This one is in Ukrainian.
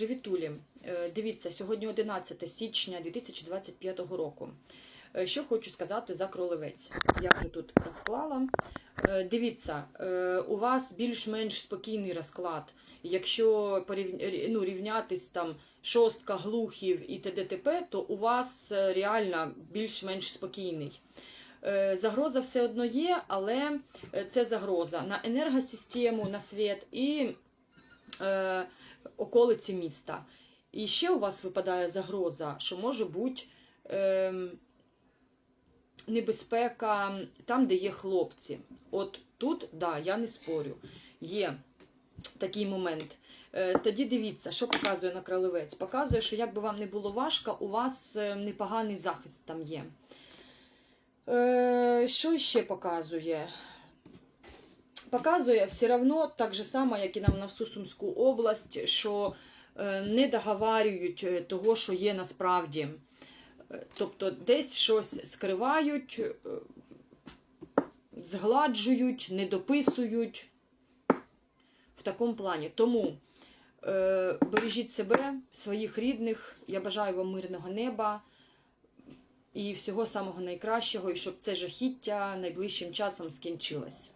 Привітулі. Е, Дивіться, сьогодні 11 січня 2025 року. Е, Що хочу сказати за кролевець. Я вже тут розклала. Е, Дивіться, у вас більш-менш спокійний розклад. Якщо ну, рівнятись там шостка глухів і т.д. то у вас реально більш-менш спокійний. Загроза все одно є, але це загроза на енергосистему, на світ і околиці міста. І ще у вас випадає загроза, що може бути е, небезпека там, де є хлопці. От тут, да, я не спорю, є такий момент. Е, Тоді дивіться, що показує на кролевець. Показує, що як би вам не було важко, у вас е, непоганий захист там є. Е, Що ще показує? Показує все одно так же само, як і нам на всю Сумську область, що е, не договарюють е, того, що є насправді. Е, Тобто десь щось скривають, згладжують, не дописують в такому плані. Тому бережіть себе, своїх рідних. Я бажаю вам мирного неба і всього самого найкращого, і щоб це жахіття найближчим часом скінчилось.